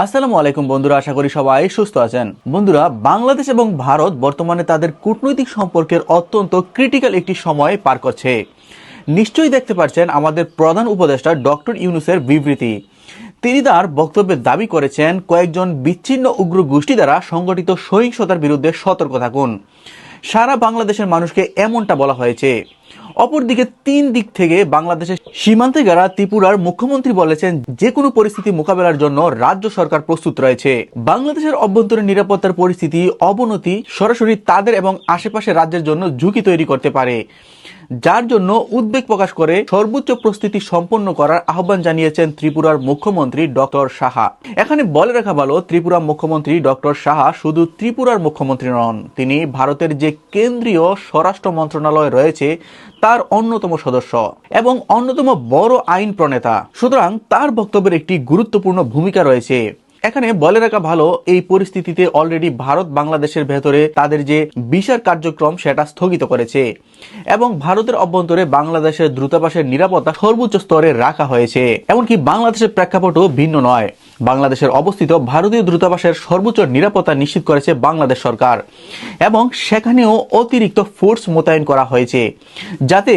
আসসালামু আলাইকুম বন্ধুরা, আশা করি সবাই সুস্থ আছেন। বন্ধুরা, বাংলাদেশ এবং ভারত বর্তমানে তাদের কূটনৈতিক সম্পর্কের অত্যন্ত ক্রিটিক্যাল একটি সময় পার করছে। নিশ্চয়ই দেখতে পাচ্ছেন আমাদের প্রধান উপদেষ্টা ডক্টর ইউনুসের বিবৃতি। তিনি তার বক্তব্যে দাবি করেছেন, কয়েকজন বিচ্ছিন্ন উগ্র গোষ্ঠী দ্বারা সংগঠিত সহিংসতার বিরুদ্ধে সতর্ক থাকুন। সারা বাংলাদেশের মানুষকে এমনটা বলা হয়েছে। অপরদিকে তিন দিক থেকে বাংলাদেশের সীমান্তে গেরা ত্রিপুরার মুখ্যমন্ত্রী বলেছেন যে কোনো পরিস্থিতি মোকাবেলার জন্য রাজ্য সরকার প্রস্তুত রয়েছে। বাংলাদেশের অভ্যন্তরীণ নিরাপত্তার পরিস্থিতি, অবনতি সরাসরি তাদের এবং আশেপাশে রাজ্যের জন্য ঝুঁকি তৈরি করতে পারে। যার জন্য উদ্বেগ প্রকাশ করে সর্বোচ্চ প্রস্তুতি সম্পন্ন করার আহ্বান জানিয়েছেন ত্রিপুরার মুখ্যমন্ত্রী ডক্টর সাহা। এখানে বলে রাখা ভালো, ত্রিপুরা মুখ্যমন্ত্রী ডক্টর সাহা শুধু ত্রিপুরার মুখ্যমন্ত্রী নন, তিনি ভারতের যে কেন্দ্রীয় স্বরাষ্ট্র মন্ত্রণালয় রয়েছে, তার অন্যতম সদস্য এবং অন্যতম বড় আইন প্রণেতা। সুতরাং তার বক্তব্যের একটি গুরুত্বপূর্ণ ভূমিকা রয়েছে। এখানে বলে রাখা ভালো, এই পরিস্থিতিতে অলরেডি ভারত বাংলাদেশের ভেতরে তাদের যে বিচার কার্যক্রম সেটা স্থগিত করেছে এবং ভারতের অভ্যন্তরে বাংলাদেশের দ্রুতাবাসের নিরাপত্তা সর্বোচ্চ স্তরে রাখা হয়েছে। এমনকি বাংলাদেশের প্রেক্ষাপটও ভিন্ন নয়। বাংলাদেশের অবস্থিত ভারতীয় দূতাবাসের সর্বোচ্চ নিরাপত্তা নিশ্চিত করেছে বাংলাদেশ সরকার। এবং সেখানেও অতিরিক্ত ফোর্স মোতায়েন করা হয়েছে, যাতে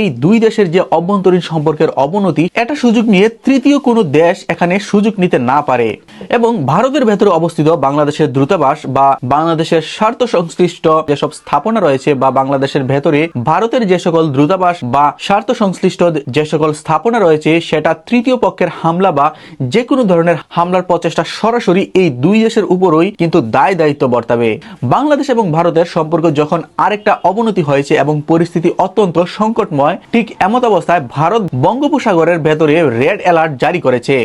এই দুই দেশের যে অভ্যন্তরীণ সম্পর্কের অবনতি, এটা সুযোগ নিয়ে তৃতীয় কোনো দেশ এখানে সুযোগ নিতে না পারে। এবং ভারতের ভেতরে অবস্থিত বাংলাদেশের দূতাবাস বা বাংলাদেশের স্বার্থ সংশ্লিষ্ট যেসব স্থাপনা রয়েছে বা বাংলাদেশের ভেতরে ভারতের যে সকল দূতাবাস বা স্বার্থ সংশ্লিষ্ট যে সকল স্থাপনা রয়েছে, সেটা তৃতীয় পক্ষের হামলা বা যে কোনো ধরনের হামলার প্রচেষ্টা সরাসরি এই দুই দেশের উপরই কিন্তু দায় দায়িত্ব বর্তাবে। বাংলাদেশ এবং ভারতের সম্পর্ক যখন আরেকটা অবনতি হয়েছে এবং পরিস্থিতি অত্যন্ত সংকটময়, ঠিক এমত অবস্থায় ভারত বঙ্গোপসাগরের ভেতরে রেড অ্যালার্ট জারি করেছে।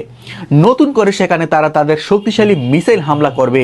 নতুন করে সেখানে তারা তাদের শক্তিশালী মিসাইল হামলা করবে।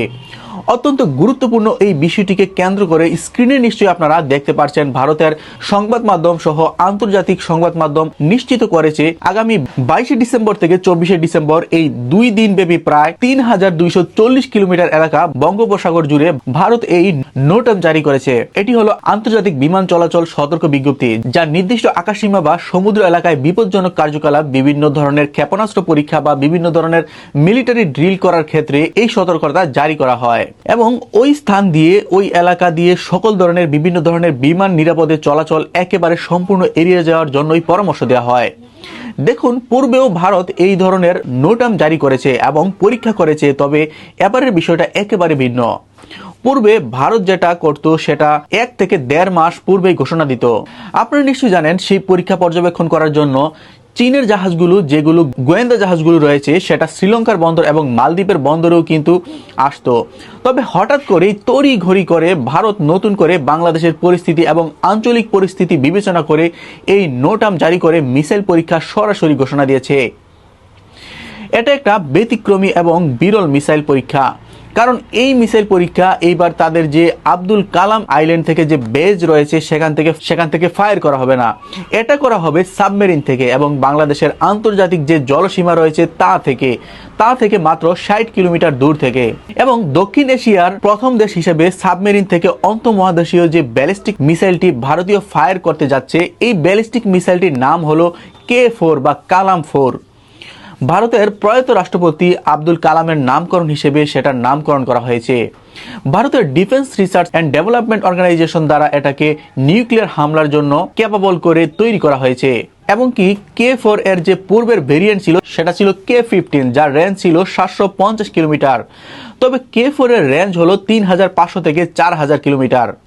অত্যন্ত গুরুত্বপূর্ণ এই বিষয়টিকে কেন্দ্র করে স্ক্রিনে নিশ্চয়ই আপনারা দেখতে পাচ্ছেন ভারতের সংবাদ মাধ্যম সহ আন্তর্জাতিক সংবাদ মাধ্যম নিশ্চিত করেছে, আগামী বাইশে ডিসেম্বর থেকে চব্বিশে ডিসেম্বর এই দুই দিন ব্যাপী প্রায় তিন হাজার দুইশো চল্লিশ কিলোমিটার এলাকা বঙ্গোপসাগর জুড়ে ভারত এই নোটাম জারি করেছে। এটি হলো আন্তর্জাতিক বিমান চলাচল সতর্ক বিজ্ঞপ্তি, যা নির্দিষ্ট আকাশসীমা বা সমুদ্র এলাকায় বিপজ্জনক কার্যকলাপ, বিভিন্ন ধরনের ক্ষেপণাস্ত্র পরীক্ষা বা বিভিন্ন ধরনের মিলিটারি ড্রিল করার ক্ষেত্রে এই সতর্কতা জারি করা হয়। এবং ওই স্থান দিয়ে, ওই এলাকা দিয়ে সকল ধরনের বিভিন্ন ধরনের বিমান নিরাপদে চলাচল একেবারে সম্পূর্ণ এড়িয়ে যাওয়ার জন্যই পরামর্শ দেওয়া হয়। দেখুন, পূর্বেও ভারত এই ধরনের নোটাম জারি করেছে এবং পরীক্ষা করেছে, তবে এবারের বিষয়টা একেবারে ভিন্ন। পূর্বে ভারত যেটা করত, সেটা এক থেকে দেড় মাস পূর্বেই ঘোষণা দিত। আপনারা নিশ্চয়ই জানেন সেই পরীক্ষা পর্যবেক্ষণ করার জন্য চীনের জাহাজগুলো, যেগুলো গোয়েন্দা জাহাজগুলো রয়েছে, সেটা শ্রীলঙ্কার বন্দর এবং মালদ্বীপের বন্দরেও কিন্তু আসতো। তবে হঠাৎ করেই তড়ি ঘড়ি করে ভারত নতুন করে বাংলাদেশের পরিস্থিতি এবং আঞ্চলিক পরিস্থিতি বিবেচনা করে এই নোটাম জারি করে মিসাইল পরীক্ষা সরাসরি ঘোষণা দিয়েছে। এটা একটা ব্যতিক্রমী এবং বিরল মিসাইল পরীক্ষা। কারণ এই মিসাইল পরীক্ষা এইবার তাদের যে আব্দুল কালাম আইল্যান্ড থেকে যে বেজ রয়েছে, সেখান থেকে সেখান থেকে ফায়ার করা হবে না। এটা করা হবে সাবমেরিন থেকে এবং বাংলাদেশের আন্তর্জাতিক যে জলসীমা রয়েছে তা থেকে। তা থেকে মাত্র ষাট কিলোমিটার দূর থেকে। এবং দক্ষিণ এশিয়ার প্রথম দেশ হিসেবে সাবমেরিন থেকে অন্তমহাদেশীয় যে ব্যালিস্টিক মিসাইলটি ভারতীয় ফায়ার করতে যাচ্ছে, এই ব্যালিস্টিক মিসাইলটির নাম হলো কে ফোর বা কালাম ফোর। ভারতের প্রয়াত রাষ্ট্রপতি আব্দুল কালামের নামকরণ হিসেবে সেটার নামকরণ করা হয়েছে। ভারতের defence research and development organisation দ্বারা এটাকে নিউক্লিয়ার হামলার জন্য ক্যাপাবল করে তৈরি করা হয়েছে। এমনকি কে ফোর এর যে পূর্বের ভেরিয়েন্ট ছিল, সেটা ছিল কে ফিফটিন, যার রেঞ্জ ছিল সাতশো পঞ্চাশ কিলোমিটার। তবে কে ফোর এর রেঞ্জ হলো তিন হাজার পাঁচশো থেকে চার হাজার কিলোমিটার।